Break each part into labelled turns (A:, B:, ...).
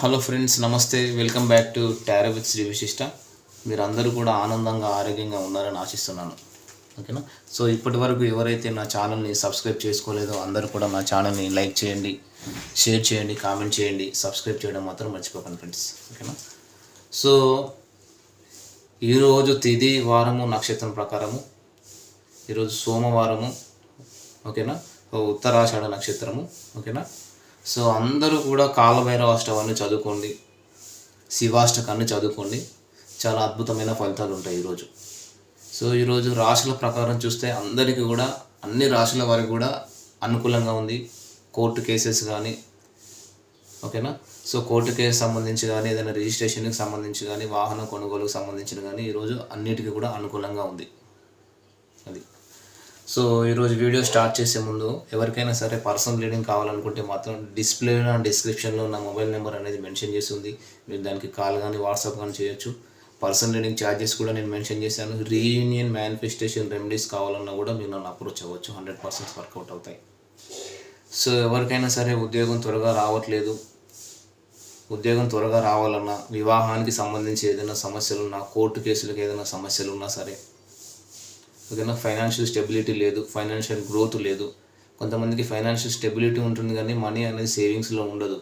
A: Hello friends నమస్తే. Welcome back to tarot with Shri Vishishta మీరు అందరూ కూడా ఆనందంగా ఆరోగ్యంగా ఉన్నారని ఆశిస్తున్నాను. ఓకేనా సో ఇప్పటి వరకు ఎవరైతే నా ఛానల్ని సబ్స్క్రైబ్ చేసుకోలేదో అందరూ కూడా నా ఛానల్ని లైక్ చేయండి షేర్ చేయండి కామెంట్ చేయండి సబ్స్క్రైబ్ చేయడం మాత్రం మర్చిపోకండి ఫ్రెండ్స్ ఓకేనా సో ఈరోజు తిది వారము నక్షత్రం ప్రకారము. ఈరోజు సోమవారము. ఓకేనా ఉత్తరాషాఢ నక్షత్రము. ఓకేనా సో అందరూ కూడా కాలభైరవ అష్టవాన్ని చదువుకోండి. శివాష్టకాన్ని చదువుకోండి. చాలా అద్భుతమైన ఫలితాలు ఉంటాయి ఈరోజు. సో ఈరోజు రాశుల ప్రకారం చూస్తే అందరికీ కూడా అన్ని రాశుల వారికి కూడా అనుకూలంగా ఉంది. కోర్టు కేసెస్ కానీ ఓకేనా? సో కోర్టు కేసు సంబంధించి కానీ ఏదైనా రిజిస్ట్రేషన్కి సంబంధించి కానీ వాహన కొనుగోలుకు సంబంధించిన కానీ ఈరోజు అన్నిటికీ కూడా అనుకూలంగా ఉంది. అది. సో ఈరోజు వీడియో స్టార్ట్ చేసే ముందు ఎవరికైనా సరే పర్సనల్ రీడింగ్ కావాలనుకుంటే మాత్రం డిస్ప్లే అండ్ డిస్క్రిప్షన్లో నా మొబైల్ నెంబర్ అనేది మెన్షన్ చేసి ఉంది. మీరు దానికి కాల్ కానీ వాట్సాప్ కానీ చేయొచ్చు. పర్సనల్ రీడింగ్ ఛార్జెస్ కూడా నేను మెన్షన్ చేశాను. రీయూనియన్ మేనిఫెస్టేషన్ రెమెడీస్ కావాలన్నా కూడా మీరు నన్ను అప్రోచ్ అవ్వచ్చు. హండ్రెడ్ పర్సెంట్ వర్కౌట్ అవుతాయి. సో ఎవరికైనా సరే ఉద్యోగం త్వరగా రావట్లేదు. ఉద్యోగం త్వరగా రావాలన్నా వివాహానికి సంబంధించి ఏదైనా సమస్యలు ఉన్నా కోర్టు కేసులకు ఏదైనా సమస్యలు ఉన్నా సరే ఓకేనా ఫైనాన్షియల్ స్టెబిలిటీ లేదు ఫైనాన్షియల్ గ్రోత్ లేదు. కొంతమందికి ఫైనాన్షియల్ స్టెబిలిటీ ఉంటుంది కానీ మనీ అనేది సేవింగ్స్లో ఉండదు.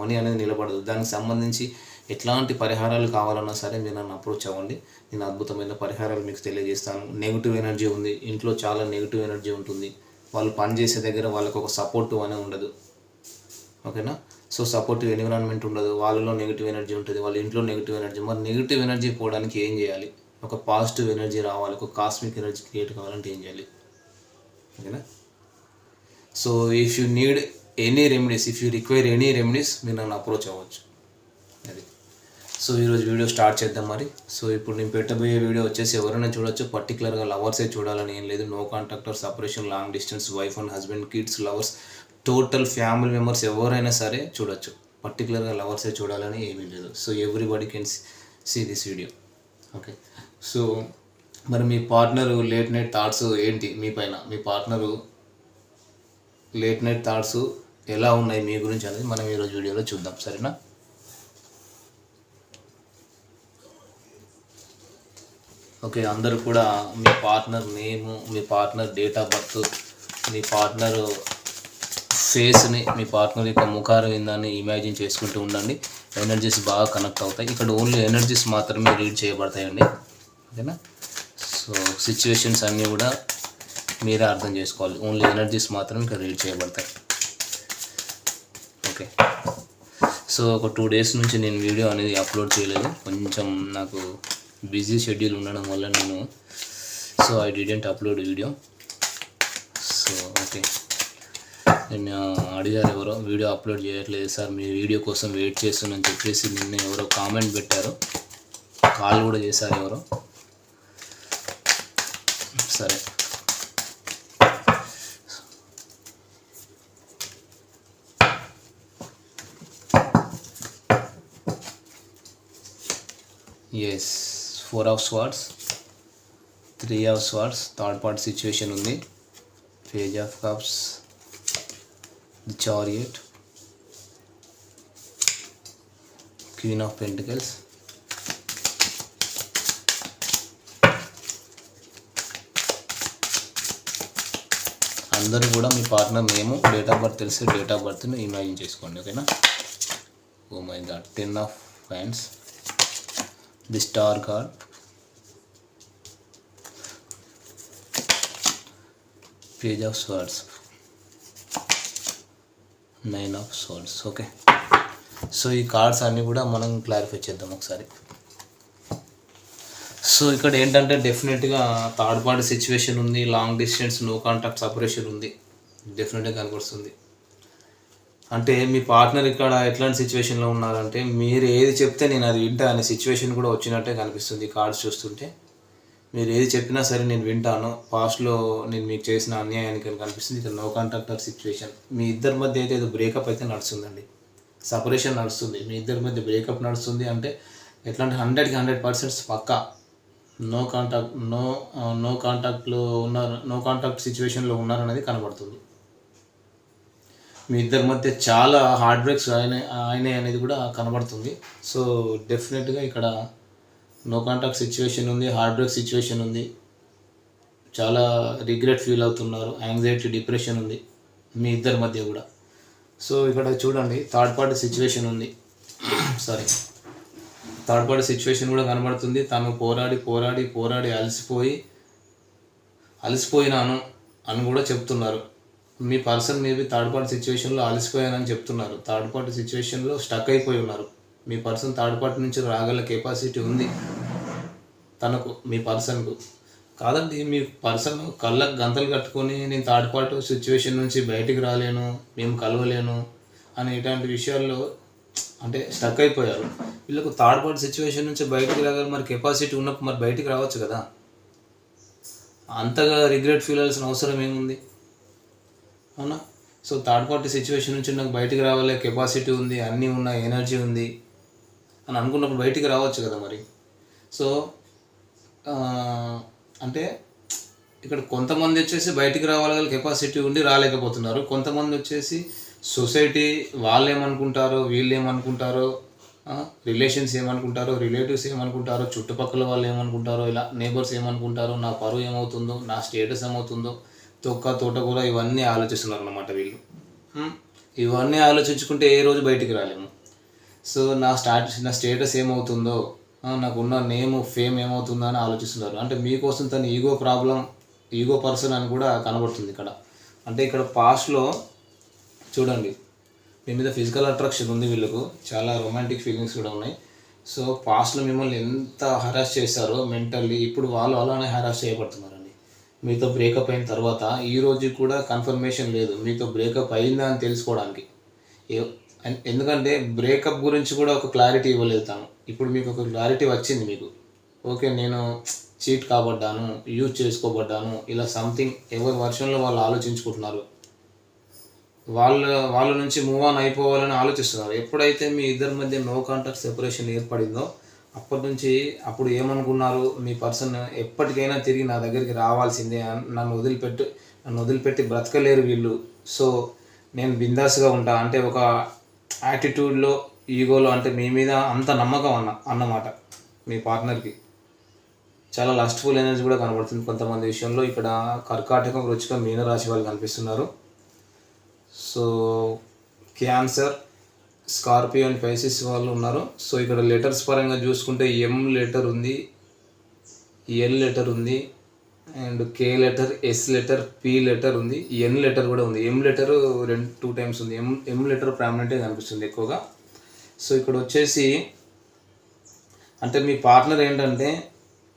A: మనీ అనేది నిలబడదు. దానికి సంబంధించి ఎట్లాంటి పరిహారాలు కావాలన్నా సరే మీరు నన్ను అప్రోచ్ అవ్వండి. నేను అద్భుతమైన పరిహారాలు మీకు తెలియజేస్తాను. నెగిటివ్ ఎనర్జీ ఉంది. ఇంట్లో చాలా నెగిటివ్ ఎనర్జీ ఉంటుంది. వాళ్ళు పనిచేసే దగ్గర వాళ్ళకు ఒక సపోర్టివ్ అనే ఉండదు. ఓకేనా సో సపోర్టివ్ ఎన్విరాన్మెంట్ ఉండదు. వాళ్ళలో నెగిటివ్ ఎనర్జీ ఉంటుంది. వాళ్ళ ఇంట్లో నెగిటివ్ ఎనర్జీ మరి నెగిటివ్ ఎనర్జీ పోవడానికి ఏం చేయాలి? ఒక పాజిటివ్ ఎనర్జీ రావాలి ఒక కాస్మిక్ ఎనర్జీ క్రియేట్ కావాలంటే ఏం చేయాలి? ఓకేనా? So if you need any remedies if you require any remedies మీరు నన్ను అప్రోచ్ అవ్వచ్చు. అది. సో ఈరోజు వీడియో స్టార్ట్ చేద్దాం మరి. సో ఇప్పుడు నేను పెట్టబోయే వీడియో వచ్చేసి ఎవరైనా చూడొచ్చు. పర్టికులర్గా లవర్సే చూడాలని ఏం లేదు. No contact or separation long distance wife and husband kids lovers total family members ఎవరైనా సరే చూడొచ్చు. పర్టికులర్గా లవర్సే చూడాలని ఏమీ లేదు. So everybody can see this video okay so మరి మీ పార్ట్నరు లేట్ నైట్ థాట్స్ ఏంటి మీ పైన? మీ పార్ట్నరు లేట్ నైట్ థాట్స్ ఎలా ఉన్నాయి మీ గురించి అనేది మనం ఈరోజు వీడియోలో చూద్దాం సరేనా? ఓకే అందరూ కూడా మీ పార్ట్నర్ నేము మీ పార్ట్నర్ డేట్ ఆఫ్ బర్త్ మీ పార్ట్నర్ ఫేస్ని మీ పార్ట్నర్ యొక్క ముఖారం ఏందని ఇమాజిన్ చేసుకుంటూ ఉండండి. ఎనర్జీస్ బాగా కనెక్ట్ అవుతాయి. ఇక్కడ ఓన్లీ ఎనర్జీస్ మాత్రమే రీడ్ చేయబడతాయండి. ఓకేనా? సో సిచ్యువేషన్స్ అన్నీ కూడా మీరే అర్థం చేసుకోవాలి. ఓన్లీ ఎనర్జీస్ మాత్రం ఇక్కడ రీడ్ చేయబడతాయి. ఓకే? సో ఒక టూ డేస్ నుంచి నేను వీడియో అనేది అప్లోడ్ చేయలేదు. కొంచెం నాకు బిజీ షెడ్యూల్ ఉండడం వల్ల నేను so I didn't upload video so okay. నేను అడిగారు ఎవరో వీడియో అప్లోడ్ చేయట్లేదు సార్ మీ వీడియో కోసం వెయిట్ చేస్తున్నాను చెప్పేసి నిన్న ఎవరో కామెంట్ పెట్టారు. కాల్ కూడా చేశారు ఎవరో. సరే. Yes four of swords three of swords third part situation ఉంది. Page of cups the chariot queen of pentacles అందరూ కూడా మీ partner name date of birth తెలిసి డేట్ ఆఫ్ బర్త్ని ఇమాజిన్ చేసుకోండి ఓకేనా oh my god ten of fans the star card page of swords nine of souls okay so ఈ cards అన్నీ కూడా మనం క్లారిఫై చేద్దాం ఒకసారి. సో ఇక్కడ ఏంటంటే డెఫినెట్గా థర్డ్ పార్టీ సిచ్యువేషన్ ఉంది long distance no contact separation ఉంది. డెఫినెట్గా కనపడుతుంది. అంటే మీ పార్ట్నర్ ఇక్కడ ఎట్లాంటి సిచ్యువేషన్లో ఉన్నారంటే మీరు ఏది చెప్తే నేను అది వింటా అనే సిచ్యువేషన్ కూడా వచ్చినట్టే కనిపిస్తుంది కార్డ్స్ చూస్తుంటే. మీరు ఏది చెప్పినా సరే నేను వింటాను. పాస్ట్లో నేను మీకు చేసిన అన్యాయానికి కనిపిస్తుంది. ఇక్కడ నో కాంటాక్టర్ సిచ్యువేషన్ మీ ఇద్దరి మధ్య అయితే ఏదో బ్రేకప్ అయితే నడుస్తుందండి. సపరేషన్ నడుస్తుంది. మీ ఇద్దరి మధ్య బ్రేకప్ నడుస్తుంది అంటే ఎట్లాంటి హండ్రెడ్కి హండ్రెడ్ పర్సెంట్స్ పక్కా. నో కాంటాక్ట్ నో నో కాంటాక్ట్లో ఉన్నారు నో కాంటాక్ట్ సిచ్యువేషన్లో ఉన్నారనేది కనబడుతుంది. మీ ఇద్దరి మధ్య చాలా హార్డ్ బ్రేక్స్ ఆయన ఆయన అనేది కూడా కనబడుతుంది. సో డెఫినెట్గా ఇక్కడ నో కాంటాక్ట్ సిచ్యువేషన్ ఉంది హార్డ్ బ్రేక్ సిచ్యువేషన్ ఉంది. చాలా రిగ్రెట్ ఫీల్ అవుతున్నారు యాంగ్జైటీ డిప్రెషన్ ఉంది మీ ఇద్దరి మధ్య కూడా. సో ఇక్కడ చూడండి థర్డ్ పార్టీ సిచ్యువేషన్ ఉంది. సారీ. థర్డ్ పార్టీ సిచ్యువేషన్ కూడా కనబడుతుంది. తను పోరాడి పోరాడి పోరాడి అలసిపోయి అలసిపోయినాను అని కూడా చెప్తున్నారు. మీ పర్సన్ మేబీ థర్డ్ పార్టీ సిచ్యువేషన్లో అలసిపోయానని చెప్తున్నారు. థర్డ్ పార్టీ సిచ్యువేషన్లో స్టక్ అయిపోయి ఉన్నారు. మీ పర్సన్ థర్డ్ పార్టీ నుంచి రాగల కెపాసిటీ ఉంది తనకు మీ పర్సన్కు కాదండి మీ పర్సన్ కళ్ళకు గంతలు కట్టుకొని నేను థర్డ్ పార్టీ సిచ్యువేషన్ నుంచి బయటికి రాలేను మేము కలవలేను అనే ఇటువంటి విషయాల్లో అంటే స్టక్ అయిపోయారు. వీళ్ళకు థర్డ్ పార్టీ సిచ్యువేషన్ నుంచి బయటికి రాగల మరి కెపాసిటీ ఉన్నప్పుడు మరి బయటికి రావచ్చు కదా. అంతగా రిగ్రెట్ ఫీల్ అవ్వాల్సిన అవసరం ఏముంది? అవునా? సో థర్డ్ పార్టీ సిచ్యువేషన్ నుంచి నాకు బయటికి రావాలే కెపాసిటీ ఉంది అన్నీ ఉన్నాయి ఎనర్జీ ఉంది అని అనుకున్నప్పుడు బయటికి రావచ్చు కదా మరి. సో అంటే ఇక్కడ కొంతమంది వచ్చేసి బయటికి రావాలి కెపాసిటీ ఉండి రాలేకపోతున్నారు. కొంతమంది వచ్చేసి సొసైటీ వాళ్ళు ఏమనుకుంటారో వీళ్ళు ఏమనుకుంటారో రిలేషన్స్ ఏమనుకుంటారో రిలేటివ్స్ ఏమనుకుంటారో చుట్టుపక్కల వాళ్ళు ఏమనుకుంటారో ఇలా నేబర్స్ ఏమనుకుంటారో నా పరువు ఏమవుతుందో నా స్టేటస్ ఏమవుతుందో తొక్క తోట కూడా ఇవన్నీ ఆలోచిస్తున్నారు అన్నమాట వీళ్ళు ఇవన్నీ ఆలోచించుకుంటే ఏ రోజు బయటికి రాలేము. సో నా స్టాట్ నా స్టేటస్ ఏమవుతుందో నాకున్న నేమ్ ఫేమ్ ఏమవుతుందో అని ఆలోచిస్తున్నారు. అంటే మీకోసం తన ఈగో ప్రాబ్లం ఈగో పర్సన్ అని కూడా కనబడుతుంది ఇక్కడ. అంటే ఇక్కడ పాస్ట్లో చూడండి. మీ మీద ఫిజికల్ అట్రాక్షన్ ఉంది వీళ్ళకు. చాలా రొమాంటిక్ ఫీలింగ్స్ కూడా ఉన్నాయి. సో పాస్ట్లో మిమ్మల్ని ఎంత హరాస్ చేశారో మెంటల్లీ ఇప్పుడు వాళ్ళు అలానే హరాస్ చేయబడుతున్నారండి. మీతో బ్రేకప్ అయిన తర్వాత ఈ రోజు కూడా కన్ఫర్మేషన్ లేదు. మీతో బ్రేకప్ అయిందా అని తెలుసుకోవడానికి. ఎందుకంటే బ్రేకప్ గురించి కూడా ఒక క్లారిటీ ఇవ్వలేదు తాను. ఇప్పుడు మీకు ఒక క్లారిటీ వచ్చింది మీకు. ఓకే నేను చీట్ కాబడ్డాను యూజ్ చేసుకోబడ్డాను ఇలా సంథింగ్ ఎవరి వర్షంలో వాళ్ళు ఆలోచించుకుంటున్నారు. వాళ్ళ వాళ్ళ నుంచి మూవ్ ఆన్ అయిపోవాలని ఆలోచిస్తున్నారు. ఎప్పుడైతే మీ ఇద్దరి మధ్య నో కాంటాక్ట్ సెపరేషన్ ఏర్పడిందో అప్పటి నుంచి అప్పుడు ఏమనుకున్నారు? మీ పర్సన్ ఎప్పటికైనా తిరిగి నా దగ్గరికి రావాల్సిందే నన్ను వదిలిపెట్టు నన్ను వదిలిపెట్టి బ్రతకలేరు వీళ్ళు. సో నేను బిందాస్గా ఉంటా. అంటే ఒక యాటిట్యూడ్లో ఈగోలో అంటే మీ మీద అంత నమ్మకం అన్న అన్నమాట మీ పార్ట్నర్కి చాలా లస్ట్ఫుల్ ఎనర్జీ కూడా కనబడుతుంది కొంతమంది విషయంలో. ఇక్కడ కర్కాటకం రుచిక మీన రాశి వాళ్ళు కనిపిస్తున్నారు. So Cancer Scorpio and Pisces వాళ్ళు ఉన్నారు. సో ఇక్కడ లెటర్స్ పరంగా చూసుకుంటే ఎం లెటర్ ఉంది ఎల్ లెటర్ ఉంది and K letter S letter P letter ఉంది ఎన్ లెటర్ కూడా ఉంది. ఎం లెటర్ రెండు టూ టైమ్స్ ఉంది. ఎం ఎం లెటర్ ప్రామినెంట్గా కనిపిస్తుంది ఎక్కువగా. సో ఇక్కడ వచ్చేసి అంటే మీ పార్ట్నర్ ఏంటంటే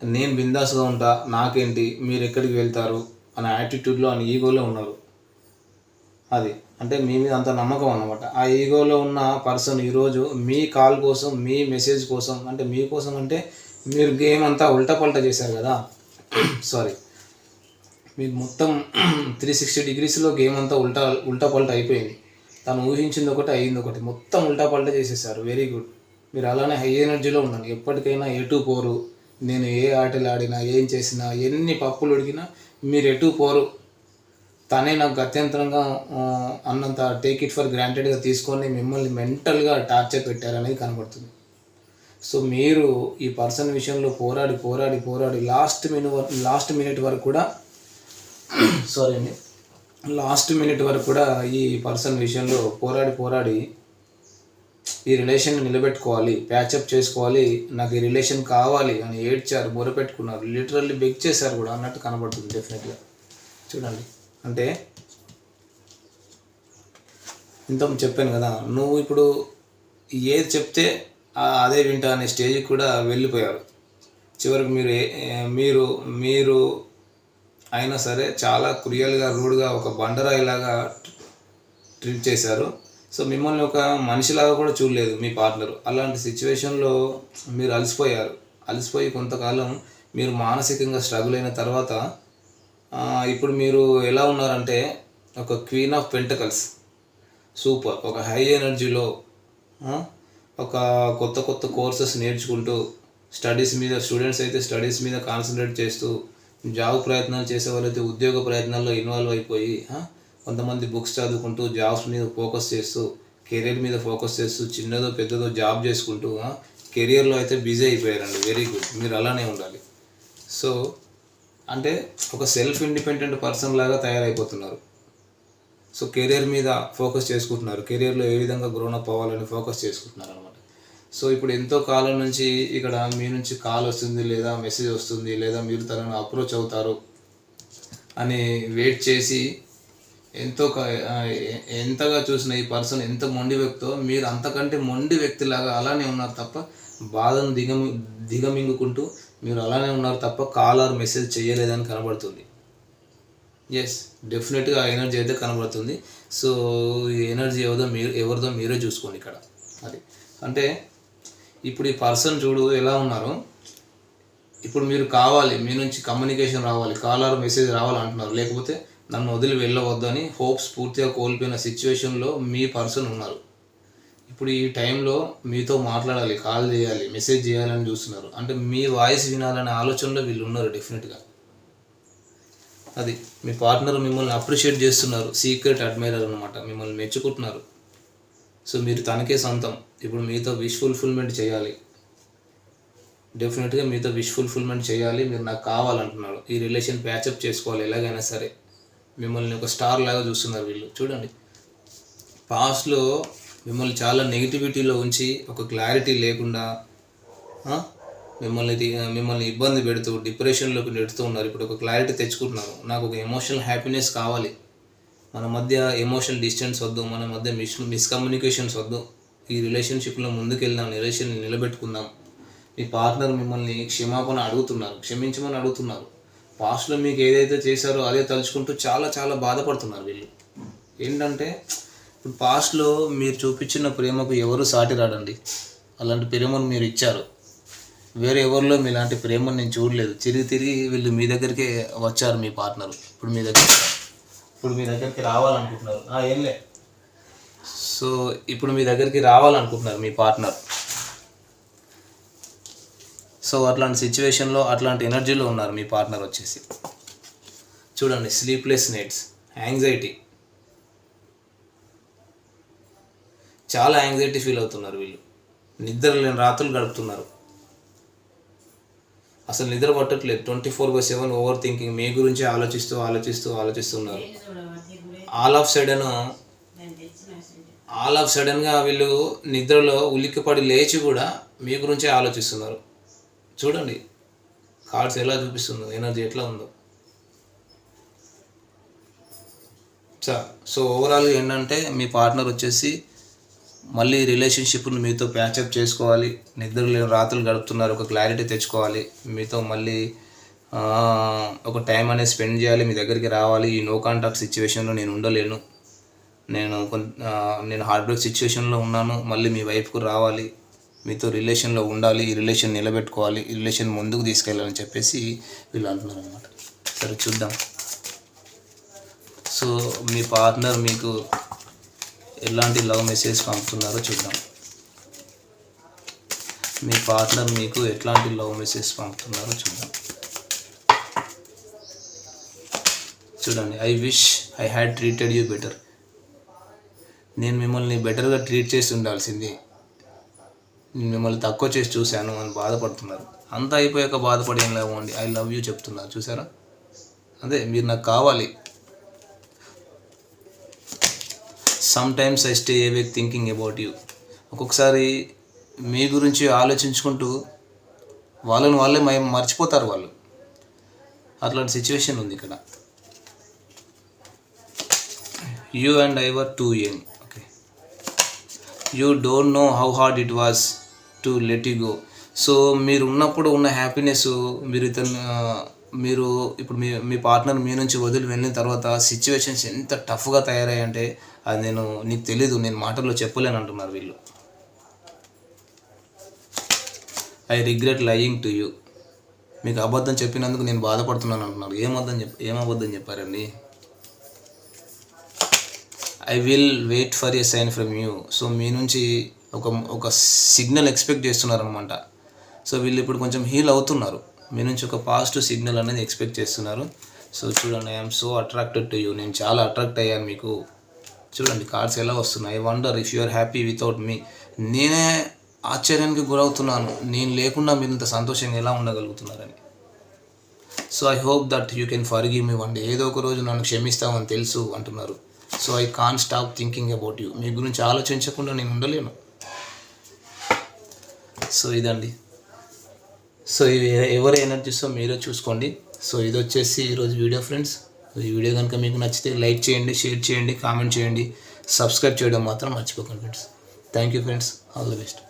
A: నేను బిందాస్గా ఉంటా నాకేంటి మీరు ఎక్కడికి వెళ్తారు అనే యాటిట్యూడ్లో అని ఈగోలో ఉన్నారు. అది. అంటే మీ మీద అంత నమ్మకం అనమాట ఆ ఈగోలో ఉన్న పర్సన్ ఈరోజు మీ కాల్ కోసం మీ మెసేజ్ కోసం అంటే మీకోసం అంటే మీరు గేమ్ అంతా ఉల్టపల్టా చేశారు కదా? సారీ మీకు మొత్తం త్రీ సిక్స్టీ డిగ్రీస్లో గేమ్ అంతా ఉల్టా ఉల్టాపల్ట అయిపోయింది. తను ఊహించింది ఒకటి అయ్యింది ఒకటి. మొత్తం ఉల్టాపల్ట చేసేసారు. వెరీ గుడ్ మీరు అలానే హై ఎనర్జీలో ఉండండి. ఎప్పటికైనా ఎటు పోరు నేను ఏ ఆటలు ఆడినా ఏం చేసినా ఎన్ని పప్పులు ఉడికినా మీరు ఎటు పోరు తనే నాకు గత్యంతరంగా అన్నంత టేక్ ఇట్ ఫర్ గ్రాంటెడ్గా తీసుకొని మిమ్మల్ని మెంటల్గా టార్చర్ పెట్టారనేది కనబడుతుంది. సో మీరు ఈ పర్సన్ విషయంలో పోరాడి పోరాడి పోరాడి లాస్ట్ మినిట్ లాస్ట్ మినిట్ వరకు కూడా సారీ అండి లాస్ట్ మినిట్ వరకు కూడా ఈ పర్సన్ విషయంలో పోరాడి పోరాడి ఈ రిలేషన్ నిలబెట్టుకోవాలి ప్యాచప్ చేసుకోవాలి నాకు ఈ రిలేషన్ కావాలి అని ఏడ్చారు మొరపెట్టుకున్నారు లిటరల్లీ బెగ్ చేశారు కూడా అన్నట్టు కనబడుతుంది డెఫినెట్గా చూడండి. అంటే ఇంత చెప్పాను కదా నువ్వు ఇప్పుడు ఏది చెప్తే అదే వింటా అనే స్టేజ్కి కూడా వెళ్ళిపోయారు చివరికి మీరు మీరు మీరు అయినా సరే చాలా క్రియల్గా రూడ్గా ఒక బండరాయిలాగా ట్రీట్ చేశారు. సో మిమ్మల్ని ఒక మనిషిలాగా కూడా చూడలేదు మీ పార్ట్నర్. అలాంటి సిచ్యువేషన్లో మీరు అలసిపోయారు. అలసిపోయి కొంతకాలం మీరు మానసికంగా స్ట్రగుల్ అయిన తర్వాత ఇప్పుడు మీరు ఎలా ఉన్నారంటే ఒక క్వీన్ ఆఫ్ పెంటకల్స్ సూపర్ ఒక హై ఎనర్జీలో ఒక కొత్త కొత్త కోర్సెస్ నేర్చుకుంటూ స్టడీస్ మీద స్టూడెంట్స్ అయితే స్టడీస్ మీద కాన్సన్ట్రేట్ చేస్తూ జాబ్ ప్రయత్నాలు చేసే వాళ్ళైతే ఉద్యోగ ప్రయత్నాల్లో ఇన్వాల్వ్ అయిపోయి కొంతమంది బుక్స్ చదువుకుంటూ జాబ్స్ మీద ఫోకస్ చేస్తూ కెరీర్ మీద ఫోకస్ చేస్తూ చిన్నదో పెద్దదో జాబ్ చేసుకుంటూ కెరియర్లో అయితే బిజీ అయిపోయారండి. వెరీ గుడ్ మీరు అలానే ఉండాలి. సో అంటే ఒక సెల్ఫ్ ఇండిపెండెంట్ పర్సన్ లాగా తయారైపోతున్నారు. సో కెరీర్ మీద ఫోకస్ చేసుకుంటున్నారు. కెరీర్లో ఏ విధంగా గ్రోనప్ అవ్వాలని ఫోకస్ చేసుకుంటున్నారు అనమాట సో ఇప్పుడు ఎంతో కాలం నుంచి ఇక్కడ మీ నుంచి కాల్ వస్తుంది లేదా మెసేజ్ వస్తుంది లేదా మీరు తనను అప్రోచ్ అవుతారు అని వెయిట్ చేసి ఎంతో ఎంతగా చూసిన ఈ పర్సన్ ఎంత మొండి వ్యక్తో మీరు అంతకంటే మొండి వ్యక్తిలాగా అలానే ఉన్నారు తప్ప బాధను దిగమి దిగమింగుకుంటూ మీరు అలానే ఉన్నారు తప్ప కాల్ ఆర్ మెసేజ్ చేయలేదని కనబడుతుంది. ఎస్ డెఫినెట్గా ఎనర్జీ అయితే కనబడుతుంది. సో ఈ ఎనర్జీ ఎవరిదో మీరు ఎవరిదో మీరే చూసుకోండి ఇక్కడ. అది. అంటే ఇప్పుడు ఈ పర్సన్ చూడు ఎలా ఉన్నారు? ఇప్పుడు మీరు కావాలి మీ నుంచి కమ్యూనికేషన్ రావాలి కాల్ ఆర్ మెసేజ్ రావాలంటున్నారు. లేకపోతే నన్ను వదిలి వెళ్ళవద్దని హోప్స్ పూర్తిగా కోల్పోయిన సిచ్యువేషన్లో మీ పర్సన్ ఉన్నారు. ఇప్పుడు ఈ టైంలో మీతో మాట్లాడాలి కాల్ చేయాలి మెసేజ్ చేయాలని చూస్తున్నారు. అంటే మీ వాయిస్ వినాలనే ఆలోచనలో వీళ్ళు ఉన్నారు డెఫినెట్గా. అది మీ పార్ట్నర్ మిమ్మల్ని అప్రిషియేట్ చేస్తున్నారు సీక్రెట్ అడ్మైరర్ అనమాట మిమ్మల్ని మెచ్చుకుంటున్నారు. సో మీరు తనకే సొంతం. ఇప్పుడు మీతో విష్ ఫుల్ఫిల్మెంట్ చేయాలి. డెఫినెట్గా మీతో విష్ ఫుల్ఫిల్మెంట్ చేయాలి మీరు నాకు కావాలంటున్నాడు. ఈ రిలేషన్ ప్యాచప్ చేసుకోవాలి ఎలాగైనా సరే. మిమ్మల్ని ఒక స్టార్ లాగా చూస్తున్నారు వీళ్ళు. చూడండి. పాస్ట్లో మిమ్మల్ని చాలా నెగిటివిటీలో ఉంచి ఒక క్లారిటీ లేకుండా మిమ్మల్ని మిమ్మల్ని ఇబ్బంది పెడుతూ డిప్రెషన్లోకి నెడుతూ ఉన్నారు. ఇప్పుడు ఒక క్లారిటీ తెచ్చుకుంటున్నారు నాకు ఒక ఎమోషనల్ హ్యాపీనెస్ కావాలి. మన మధ్య ఎమోషనల్ డిస్టెన్స్ వద్దు. మన మధ్య మిస్ మిస్కమ్యూనికేషన్స్ వద్దు. ఈ రిలేషన్షిప్లో ముందుకెళ్దాం. రిలేషన్ నిలబెట్టుకుందాం. మీ పార్ట్నర్ మిమ్మల్ని క్షమాపణ అడుగుతున్నారు. క్షమించమని అడుగుతున్నారు. పాస్ట్లో మీకు ఏదైతే చేశారో అదే తలుచుకుంటూ చాలా చాలా బాధపడుతున్నారు వీళ్ళు. ఏంటంటే ఇప్పుడు పాస్ట్లో మీరు చూపించిన ప్రేమకు ఎవరు సాటి రాడండి? అలాంటి ప్రేమను మీరు ఇచ్చారు. వేరే ఎవరిలో మీలాంటి ప్రేమను నేను చూడలేదు. తిరిగి తిరిగి వీళ్ళు మీ దగ్గరికే వచ్చారు మీ పార్ట్నర్ ఇప్పుడు మీ దగ్గర ఇప్పుడు మీ దగ్గరికి రావాలనుకుంటున్నారు. ఆ, ఏంలే సో ఇప్పుడు మీ దగ్గరికి రావాలనుకుంటున్నారు మీ పార్ట్నర్ సో అట్లాంటి సిచ్యువేషన్లో అట్లాంటి ఎనర్జీలో ఉన్నారు మీ పార్ట్నర్ వచ్చేసి. చూడండి స్లీప్లెస్ నైట్స్ యాంగ్జైటీ చాలా యాంగ్జైటీ ఫీల్ అవుతున్నారు వీళ్ళు. నిద్ర లేని రాత్రులు గడుపుతున్నారు. అసలు నిద్ర పట్టట్లేదు. Twenty four by seven over thinking మీ గురించి ఆలోచిస్తూ ఆలోచిస్తూ ఆలోచిస్తున్నారు all of sudden all of సడన్గా వీళ్ళు నిద్రలో ఉలిక్కిపడి లేచి కూడా మీ గురించే ఆలోచిస్తున్నారు. చూడండి. కార్డ్స్ ఎలా చూపిస్తుందో ఎనర్జీ ఎట్లా ఉందో. సార్ సో ఓవరాల్ ఏంటంటే మీ పార్ట్నర్ వచ్చేసి మళ్ళీ రిలేషన్షిప్ను మీతో ప్యాచప్ చేసుకోవాలి. నిద్ర లేని రాత్రులు గడుపుతున్నారు. ఒక క్లారిటీ తెచ్చుకోవాలి. మీతో మళ్ళీ ఒక టైం అనేది స్పెండ్ చేయాలి. మీ దగ్గరికి రావాలి. ఈ నో కాంటాక్ట్ సిచ్యువేషన్లో నేను ఉండలేను. నేను నేను హార్డ్ బ్రేక్ సిచ్యువేషన్లో ఉన్నాను. మళ్ళీ మీ వైఫ్కు రావాలి. మీతో రిలేషన్లో ఉండాలి. ఈ రిలేషన్ నిలబెట్టుకోవాలి. ఈ రిలేషన్ ముందుకు తీసుకెళ్ళాలని చెప్పేసి వీళ్ళు అంటున్నారు అనమాట సరే చూద్దాం. సో మీ పార్ట్నర్ మీకు ఎలాంటి లవ్ మెసేజ్ పంపుతున్నారో చూద్దాం. మీ పార్ట్నర్ మీకు ఎట్లాంటి లవ్ మెసేజ్ పంపుతున్నారో చూద్దాం. చూడండి I wish I had treated you better నేను మిమ్మల్ని బెటర్గా ట్రీట్ చేసి ఉండాల్సింది. నేను మిమ్మల్ని తక్కువ చేసి చూశాను అని బాధపడుతున్నారు. అంతా అయిపోయాక బాధపడి ఏం అండి? ఐ లవ్ యూ చెప్తున్నారు. చూసారా? అదే మీరు నాకు కావాలి. Sometimes I stay awake thinking about you ఒక్కొక్కసారి మీ గురించి ఆలోచించుకుంటూ వాళ్ళని వాళ్ళే మై మర్చిపోతారు వాళ్ళు. అట్లాంటి సిచ్యువేషన్ ఉంది ఇక్కడ. You and I were too young okay you don't know how hard it was to let you go so మీరు ఉన్నప్పుడు ఉన్న హ్యాపీనెస్ మీరు ఇతను మీరు ఇప్పుడు మీ మీ పార్ట్నర్ మీ నుంచి వదిలి వెళ్ళిన తర్వాత సిచ్యువేషన్స్ ఎంత టఫ్గా తయారయ్యంటే అది నేను నీకు తెలీదు నేను మాటల్లో చెప్పలేను అంటున్నారు వీళ్ళు. I regret lying to you మీకు అబద్ధం చెప్పినందుకు నేను బాధపడుతున్నాను అంటున్నారు. ఏం చెప్ ఏం అబద్ధం చెప్పారండి? I will wait for a sign from you so మీ నుంచి ఒక ఒక సిగ్నల్ ఎక్స్పెక్ట్ చేస్తున్నారనమాట సో వీళ్ళు ఇప్పుడు కొంచెం హీల్ అవుతున్నారు. మీ నుంచి ఒక పాజిటివ్ సిగ్నల్ అనేది ఎక్స్పెక్ట్ చేస్తున్నారు. సో చూడండి I'm so attracted to you నేను చాలా అట్రాక్ట్ అయ్యాను మీకు. చూడండి కార్డ్స్ ఎలా వస్తున్నాయి. I wonder if you are happy without me నేనే ఆశ్చర్యానికి గురవుతున్నాను. నేను లేకుండా మీరు ఇంత సంతోషంగా ఎలా ఉండగలుగుతున్నారని. So I hope that you can forgive me one day ఏదో ఒక రోజు నన్ను క్షమిస్తామని తెలుసు అంటున్నారు. So I can't stop thinking about you మీ గురించి ఆలోచించకుండా నేను ఉండలేను. సో ఇదండి. సో ఇవి ఎవరు ఎనర్జీసో మీరే చూసుకోండి. సో ఇది వచ్చేసి ఈరోజు వీడియో ఫ్రెండ్స్ ఈ వీడియో కనుక మీకు నచ్చితే లైక్ చేయండి షేర్ చేయండి కామెంట్ చేయండి సబ్స్క్రైబ్ చేయడం మాత్రం మర్చిపోకండి friends. Thank you friends all the best